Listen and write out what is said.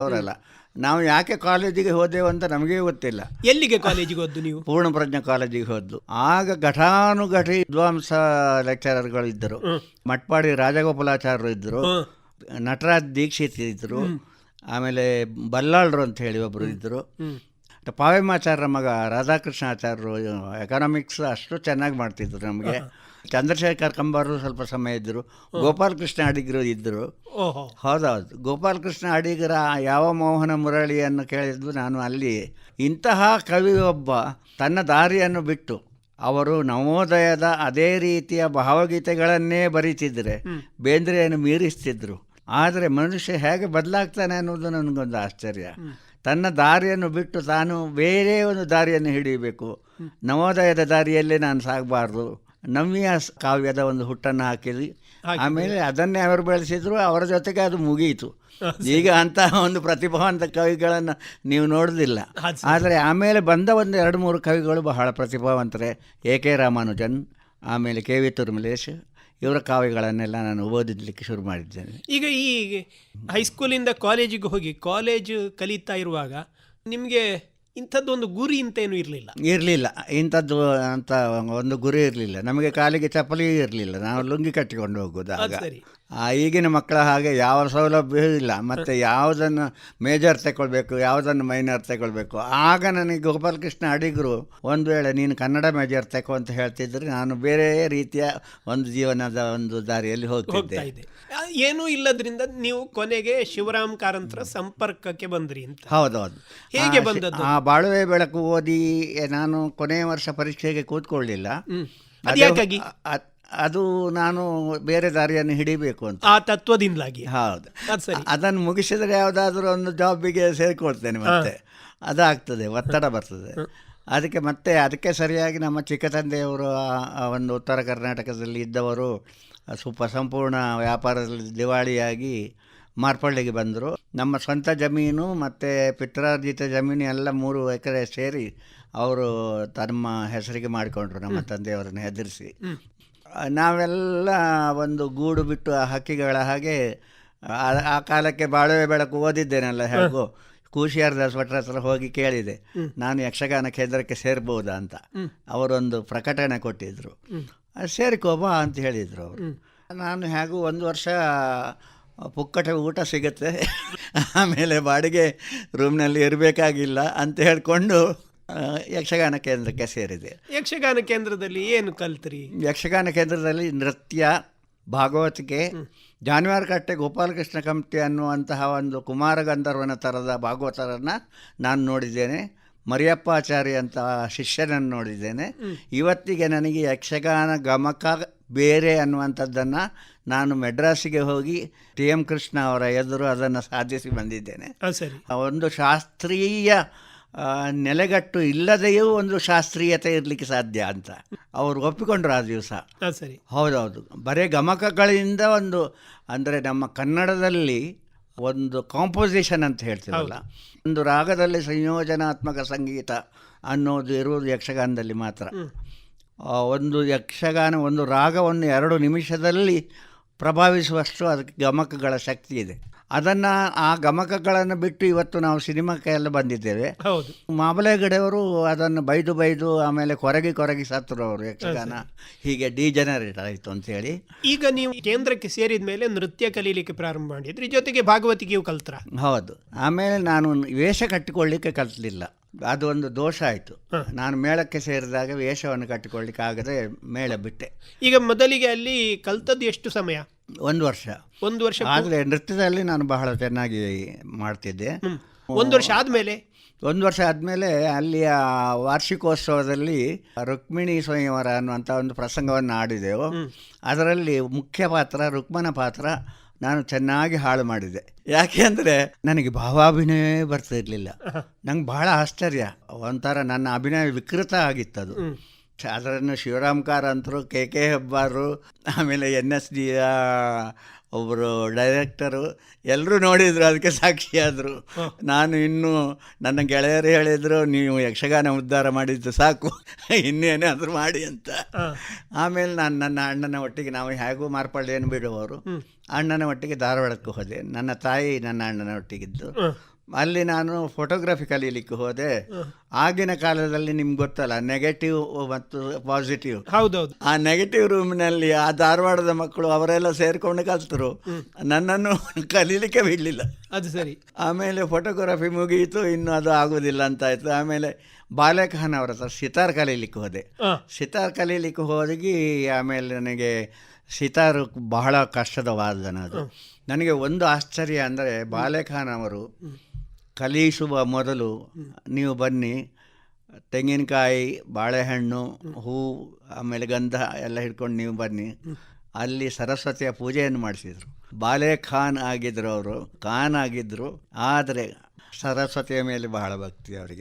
ಅವರಲ್ಲ. ನಾವು ಯಾಕೆ ಕಾಲೇಜಿಗೆ ಹೋದೆವು ಅಂತ ನಮಗೆ ಗೊತ್ತಿಲ್ಲ. ಎಲ್ಲಿಗೆ ಕಾಲೇಜಿಗೆ ಹೋದ್ದು ನೀವು? ಪೂರ್ಣ ಪ್ರಜ್ಞಾ ಕಾಲೇಜಿಗೆ ಹೋದ್ದು. ಆಗ ಘಟಾನುಘಟಿ ವಿದ್ವಾಂಸ ಲೆಕ್ಚರರ್ಗಳು ಇದ್ದರು. ಮಟ್ಪಾಡಿ ರಾಜಗೋಪಾಲಾಚಾರ್ಯರು ಇದ್ದರು. ನಟರಾಜ್ ದೀಕ್ಷಿತ್ ಇದ್ದರು. ಆಮೇಲೆ ಬಲ್ಲಾಳ್ರು ಅಂತ ಹೇಳಿ ಒಬ್ಬರು ಇದ್ದರು. ಪಾವೆಮಾಚಾರ್ಯರ ಮಗ ರಾಧಾಕೃಷ್ಣಾಚಾರ್ಯರು ಎಕನಾಮಿಕ್ಸ್ ಅಷ್ಟು ಚೆನ್ನಾಗಿ ಮಾಡ್ತಿದ್ರು ನಮಗೆ. ಚಂದ್ರಶೇಖರ್ ಕಂಬಾರರು ಸ್ವಲ್ಪ ಸಮಯ ಇದ್ದರು. ಗೋಪಾಲಕೃಷ್ಣ ಅಡಿಗರು ಇದ್ದರು. ಓಹೋ. ಹೌದೌದು. ಗೋಪಾಲಕೃಷ್ಣ ಅಡಿಗರ ಯಾವ ಮೋಹನ ಮುರಳಿಯನ್ನು ಕೇಳಿದ್ದು ನಾನು ಅಲ್ಲಿ. ಇಂತಹ ಕವಿ ಒಬ್ಬ ತನ್ನ ದಾರಿಯನ್ನು ಬಿಟ್ಟು ಅವರು ನವೋದಯದ ಅದೇ ರೀತಿಯ ಭಾವಗೀತೆಗಳನ್ನೇ ಬರೀತಿದ್ರೆ ಬೇಂದ್ರೆಯನ್ನು ಮೀರಿಸ್ತಿದ್ರು. ಆದರೆ ಮನುಷ್ಯ ಹೇಗೆ ಬದಲಾಗ್ತಾನೆ ಅನ್ನೋದು ನನಗೊಂದು ಆಶ್ಚರ್ಯ. ತನ್ನ ದಾರಿಯನ್ನು ಬಿಟ್ಟು ತಾನು ಬೇರೆ ಒಂದು ದಾರಿಯನ್ನು ಹಿಡಿಯಬೇಕು. ನವೋದಯದ ದಾರಿಯಲ್ಲೇ ನಾನು ಸಾಗಬಾರ್ದು. ಸ್- ಕಾವ್ಯದ ಒಂದು ಹುಟ್ಟನ್ನು ಹಾಕಿದ್ವಿ. ಆಮೇಲೆ ಅದನ್ನೇ ಅವರು ಬೆಳೆಸಿದ್ರು ಅವರ ಜೊತೆಗೆ ಅದು ಮುಗಿಯಿತು ಈಗ ಅಂತಹ ಒಂದು ಪ್ರತಿಭಾವಂತ ಕವಿಗಳನ್ನು ನೀವು ನೋಡೋದಿಲ್ಲ. ಆದರೆ ಆಮೇಲೆ ಬಂದ ಒಂದು ಎರಡು ಮೂರು ಕವಿಗಳು ಬಹಳ ಪ್ರತಿಭಾವಂತರೆ. ಎ ಕೆ ರಾಮಾನುಜನ್ ಆಮೇಲೆ ಕೆ ವಿ ತುರ್ಮಲೇಶ್ ಇವರ ಕಾವ್ಯಗಳನ್ನೆಲ್ಲ ನಾನು ಓದಿದ್ಲಿಕ್ಕೆ ಶುರು ಮಾಡಿದ್ದೇನೆ. ಈಗ ಈ ಹೈಸ್ಕೂಲಿಂದ ಕಾಲೇಜಿಗೆ ಹೋಗಿ ಕಾಲೇಜು ಕಲಿತಾ ಇರುವಾಗ ನಿಮಗೆ ಇಂಥದ್ದೊಂದು ಗುರಿ ಅಂತ ಏನು ಇರಲಿಲ್ಲ. ಇರಲಿಲ್ಲ. ಇಂಥದ್ದು ಅಂತ ಒಂದು ಗುರಿ ಇರಲಿಲ್ಲ. ನಮಗೆ ಕಾಲಿಗೆ ಚಪ್ಪಲಿ ಇರಲಿಲ್ಲ. ನಾವು ಲುಂಗಿ ಕಟ್ಟಿಕೊಂಡು ಹೋಗೋದು ಸರಿ. ಈಗಿನ ಮಕ್ಕಳ ಹಾಗೆ ಯಾವ ಸೌಲಭ್ಯವೂ ಇಲ್ಲ. ಮತ್ತು ಯಾವುದನ್ನು ಮೇಜರ್ ತಗೊಳ್ಬೇಕು ಯಾವುದನ್ನು ಮೈನರ್ ತಗೊಳ್ಬೇಕು ಆಗ ನನಗೆ ಗೋಪಾಲಕೃಷ್ಣ ಅಡಿಗರು ಒಂದು ವೇಳೆ ನೀನು ಕನ್ನಡ ಮೇಜರ್ ತಗೋ ಅಂತ ಹೇಳ್ತಿದ್ರೆ ನಾನು ಬೇರೆ ರೀತಿಯ ಒಂದು ಜೀವನದ ಒಂದು ದಾರಿಯಲ್ಲಿ ಹೋಗ್ತಿದ್ದೆ. ಏನೂ ಇಲ್ಲದ್ರಿಂದ ನೀವು ಕೊನೆಗೆ ಶಿವರಾಮ್ ಕಾರಂತರ ಸಂಪರ್ಕಕ್ಕೆ ಬಂದ್ರಿ ಅಂತ. ಹೌದೌದು. ಹೇಗೆ ಆ, ಬಂದದ್ದು? ಆ ಬಾಳುವೆ ಬೆಳಕು ಓದಿ ನಾನು ಕೊನೆಯ ವರ್ಷ ಪರೀಕ್ಷೆಗೆ ಕೂತ್ಕೊಳ್ಳಿಲ್ಲ. ಅದೇ- ನಾನು ಬೇರೆ ದಾರಿಯನ್ನು ಹಿಡಿಬೇಕು ಅಂತ. ಆ ತತ್ವದಿಂದಾಗಿ. ಹೌದು. ಅದನ್ನು ಮುಗಿಸಿದರೆ ಯಾವುದಾದ್ರೂ ಒಂದು ಜಾಬಿಗೆ ಸೇರಿಕೊಳ್ತೇನೆ ಮತ್ತೆ. ಅದಾಗ್ತದೆ ಒತ್ತಡ ಬರ್ತದೆ. ಅದಕ್ಕೆ ಮತ್ತೆ ಅದಕ್ಕೆ ಸರಿಯಾಗಿ ನಮ್ಮ ಚಿಕ್ಕ ತಂದೆಯವರು ಒಂದು ಉತ್ತರ ಕರ್ನಾಟಕದಲ್ಲಿ ಇದ್ದವರು ಸುಪ ಸಂಪೂರ್ಣ ವ್ಯಾಪಾರದಲ್ಲಿ ದಿವಾಳಿಯಾಗಿ ಮಾರ್ಪಳ್ಳಿಗೆ ಬಂದರು. ನಮ್ಮ ಸ್ವಂತ ಜಮೀನು ಮತ್ತು ಪಿತ್ರಾರ್ಜಿತ ಜಮೀನು ಎಲ್ಲ ಮೂರು ಎಕರೆ ಸೇರಿ ಅವರು ತಮ್ಮ ಹೆಸರಿಗೆ ಮಾಡಿಕೊಂಡ್ರು ನಮ್ಮ ತಂದೆಯವರನ್ನು ಹೆದರಿಸಿ. ನಾವೆಲ್ಲ ಒಂದು ಗೂಡು ಬಿಟ್ಟು ಆ ಹಕ್ಕಿಗಳ ಹಾಗೆ ಆ- ಆ ಕಾಲಕ್ಕೆ ಬಾಳುವೆ ಬೆಳಕು ಓದಿದ್ದೇನಲ್ಲ ಹೇಗೋ? ಕೂಶಿಯಾರ್ ದಾಸ್ ಭಟ್ರ ಹತ್ರ ಹೋಗಿ ಕೇಳಿದೆ. ನಾನು ಯಕ್ಷಗಾನ ಕೇಂದ್ರಕ್ಕೆ ಸೇರ್ಬೋದಾ ಅಂತ. ಅವರೊಂದು ಪ್ರಕಟಣೆ ಕೊಟ್ಟಿದ್ದರು ಸೇರಿಕೋಬಾ ಅಂತ ಹೇಳಿದರು ಅವರು. ನಾನು ಹೇಗೂ ಒಂದು ವರ್ಷ ಪುಕ್ಕಟ ಊಟ ಸಿಗುತ್ತೆ. ಆಮೇಲೆ ಬಾಡಿಗೆ ರೂಮ್ನಲ್ಲಿ ಇರಬೇಕಾಗಿಲ್ಲ ಅಂತ ಹೇಳಿಕೊಂಡು ಯಕ್ಷಗಾನ ಕೇಂದ್ರಕ್ಕೆ ಸೇರಿದೆ. ಯಕ್ಷಗಾನ ಕೇಂದ್ರದಲ್ಲಿ ಏನು ಕಲ್ತ್ರಿ? ಯಕ್ಷಗಾನ ಕೇಂದ್ರದಲ್ಲಿ ನೃತ್ಯ ಭಾಗವತಿಕೆ ಜಾನುವಾರು ಕಟ್ಟೆ ಗೋಪಾಲಕೃಷ್ಣ ಕಮ್ಟಿ ಅನ್ನುವಂತಹ ಒಂದು ಕುಮಾರ ಗಂಧರ್ವನ ಥರದ ಭಾಗವತರನ್ನು ನಾನು ನೋಡಿದ್ದೇನೆ. ಮರಿಯಪ್ಪಾಚಾರ್ಯ ಅಂತಹ ಶಿಷ್ಯನನ್ನು ನೋಡಿದ್ದೇನೆ. ಇವತ್ತಿಗೆ ನನಗೆ ಯಕ್ಷಗಾನ ಗಮಕ ಬೇರೆ ಅನ್ನುವಂಥದ್ದನ್ನು ನಾನು ಮೆಡ್ರಾಸಿಗೆ ಹೋಗಿ ಟಿ ಎಂ ಕೃಷ್ಣ ಅವರ ಎದುರು ಅದನ್ನು ಸಾಧಿಸಿ ಬಂದಿದ್ದೇನೆ. ಒಂದು ಶಾಸ್ತ್ರೀಯ ನೆಲೆಗಟ್ಟು ಇಲ್ಲದೆಯೂ ಒಂದು ಶಾಸ್ತ್ರೀಯತೆ ಇರಲಿಕ್ಕೆ ಸಾಧ್ಯ ಅಂತ. ಅವರು ಒಪ್ಪಿಕೊಂಡ್ರು ಆ ದಿವಸ. ಸರಿ. ಹೌದೌದು. ಬರೇ ಗಮಕಗಳಿಂದ ಒಂದು ಅಂದರೆ ನಮ್ಮ ಕನ್ನಡದಲ್ಲಿ ಒಂದು ಕಾಂಪೋಸಿಷನ್ ಅಂತ ಹೇಳ್ತೀವಲ್ಲ. ಒಂದು ರಾಗದಲ್ಲಿ ಸಂಯೋಜನಾತ್ಮಕ ಸಂಗೀತ ಅನ್ನೋದು ಇರುವುದು ಯಕ್ಷಗಾನದಲ್ಲಿ ಮಾತ್ರ. ಒಂದು ಯಕ್ಷಗಾನ ಒಂದು ರಾಗವನ್ನು ಎರಡು ನಿಮಿಷದಲ್ಲಿ ಪ್ರಭಾವಿಸುವಷ್ಟು ಅದಕ್ಕೆ ಗಮಕಗಳ ಶಕ್ತಿ ಇದೆ. ಅದನ್ನು ಆ ಗಮಕಗಳನ್ನು ಬಿಟ್ಟು ಇವತ್ತು ನಾವು ಸಿನಿಮಾಕ್ಕೆ ಎಲ್ಲ ಬಂದಿದ್ದೇವೆ. ಹೌದು. ಮಾಬಲೇಗಡೆಯವರು ಅದನ್ನು ಬೈದು ಬೈದು ಆಮೇಲೆ ಕೊರಗಿ ಕೊರಗಿ ಸತ್ತರು ಅವರು ಯಕ್ಷಗಾನ ಹೀಗೆ ಡಿಜನರೇಟ್ ಆಯಿತು ಅಂತೇಳಿ. ಈಗ ನೀವು ಕೇಂದ್ರಕ್ಕೆ ಸೇರಿದ ಮೇಲೆ ನೃತ್ಯ ಕಲೀಲಿಕ್ಕೆ ಪ್ರಾರಂಭ ಮಾಡಿದ್ರಿ ಜೊತೆಗೆ ಭಾಗವತಿಗೆಯೂ ಕಲ್ತ್ರ? ಹೌದು. ಆಮೇಲೆ ನಾನು ವೇಷ ಕಟ್ಟಿಕೊಳ್ಳಿಕ್ಕೆ ಕಲಿತಲಿಲ್ಲ. ಅದು ಒಂದು ದೋಷ ಆಯಿತು. ನಾನು ಮೇಳಕ್ಕೆ ಸೇರಿದಾಗ ವೇಷವನ್ನು ಕಟ್ಟಿಕೊಳ್ಳಿಕ್ಕೆ ಆಗದೆ ಮೇಳ ಬಿಟ್ಟೆ. ಈಗ ಮೊದಲಿಗೆ ಅಲ್ಲಿ ಕಲ್ತದ್ದು ಎಷ್ಟು ಸಮಯ? ಒಂದು ವರ್ಷ. ಒಂದು ವರ್ಷ ಆದರೆ ನೃತ್ಯದಲ್ಲಿ ನಾನು ಬಹಳ ಚೆನ್ನಾಗಿ ಮಾಡ್ತಿದ್ದೆ. ಒಂದು ವರ್ಷ ಆದಮೇಲೆ? ಒಂದು ವರ್ಷ ಆದಮೇಲೆ ಅಲ್ಲಿಯ ವಾರ್ಷಿಕೋತ್ಸವದಲ್ಲಿ ರುಕ್ಮಿಣಿ ಸ್ವಯಂವರ ಅನ್ನುವಂಥ ಒಂದು ಪ್ರಸಂಗವನ್ನು ಆಡಿದೆವು. ಅದರಲ್ಲಿ ಮುಖ್ಯ ಪಾತ್ರ ರುಕ್ಮನ ಪಾತ್ರ ನಾನು ಚೆನ್ನಾಗಿ ಹಾಳು ಮಾಡಿದೆ. ಯಾಕೆ ಅಂದರೆ? ನನಗೆ ಭಾವಾಭಿನಯ ಬರ್ತಾ ಇರಲಿಲ್ಲ ನಂಗೆ ಬಹಳ ಆಶ್ಚರ್ಯ. ಒಂಥರ ನನ್ನ ಅಭಿನಯ ವಿಕೃತ ಆಗಿತ್ತದು. ಅದನ್ನು ಶಿವರಾಮ್ ಕಾರಂತರು ಕೆ ಕೆ ಹೆಬ್ಬಾರು ಆಮೇಲೆ ಎನ್ ಎಸ್ ಡಿಯ ಒಬ್ಬರು ಡೈರೆಕ್ಟರು ಎಲ್ಲರೂ ನೋಡಿದರು ಅದಕ್ಕೆ ಸಾಕ್ಷಿಯಾದರು ನಾನು ಇನ್ನೂ ನನ್ನ ಗೆಳೆಯರು ಹೇಳಿದರು ನೀವು ಯಕ್ಷಗಾನ ಉದ್ಧಾರ ಮಾಡಿದ್ದು ಸಾಕು ಇನ್ನೇನಾದರೂ ಮಾಡಿ ಅಂತ. ಆಮೇಲೆ ನಾನು ನನ್ನ ಅಣ್ಣನ ಒಟ್ಟಿಗೆ ನಾವು ಹೇಗೂ ಮಾರ್ಪಳ್ಳಿಯನ್ನು ಬಿಡುವವರು ಅಣ್ಣನ ಒಟ್ಟಿಗೆ ಧಾರವಾಡಕ್ಕೆ ಹೋದೆ. ನನ್ನ ತಾಯಿ ನನ್ನ ಅಣ್ಣನ ಒಟ್ಟಿಗಿದ್ದು. ಅಲ್ಲಿ ನಾನು ಫೋಟೋಗ್ರಫಿ ಕಲೀಲಿಕ್ಕೆ ಹೋದೆ. ಆಗಿನ ಕಾಲದಲ್ಲಿ ನಿಮ್ಗೆ ಗೊತ್ತಲ್ಲ ನೆಗೆಟಿವ್ ಮತ್ತು ಪಾಸಿಟಿವ್ ಹೌದೌದು. ಆ ನೆಗೆಟಿವ್ ರೂಮ್ನಲ್ಲಿ ಆ ಧಾರವಾಡದ ಮಕ್ಕಳು ಅವರೆಲ್ಲ ಸೇರ್ಕೊಂಡು ಕಲ್ತರು. ನನ್ನನ್ನು ಕಲೀಲಿಕ್ಕೆ ಬಿಡಲಿಲ್ಲ. ಅದು ಸರಿ. ಆಮೇಲೆ ಫೋಟೋಗ್ರಫಿ ಮುಗಿಯಿತು ಇನ್ನು ಅದು ಆಗೋದಿಲ್ಲ ಅಂತ ಆಯಿತು. ಆಮೇಲೆ ಬಾಲೆಖಾನ್ ಅವರ ಹತ್ರ ಸಿತಾರ್ ಕಲೀಲಿಕ್ಕೆ ಹೋದೆ. ಸಿತಾರ್ ಕಲೀಲಿಕ್ಕೆ ಹೋಗಿ ಆಮೇಲೆ ನನಗೆ ಸಿತಾರ್ ಬಹಳ ಕಷ್ಟದ ವಾದನ ಅದು. ನನಗೆ ಒಂದು ಆಶ್ಚರ್ಯ ಅಂದರೆ ಬಾಲೆಖಾನ್ ಅವರು ಕಲಿಸುವ ಮೊದಲು ನೀವು ಬನ್ನಿ. ತೆಂಗಿನಕಾಯಿ ಬಾಳೆಹಣ್ಣು ಹೂ ಆಮೇಲೆ ಗಂಧ ಎಲ್ಲ ಹಿಡ್ಕೊಂಡು ನೀವು ಬನ್ನಿ. ಅಲ್ಲಿ ಸರಸ್ವತಿಯ ಪೂಜೆಯನ್ನು ಮಾಡಿಸಿದರು. ಬಾಲೆ ಖಾನ್ ಆಗಿದ್ದರು ಅವರು. ಖಾನ್ ಆಗಿದ್ದರು ಆದರೆ ಸರಸ್ವತಿಯ ಮೇಲೆ ಬಹಳ ಭಕ್ತಿ ಅವರಿಗೆ.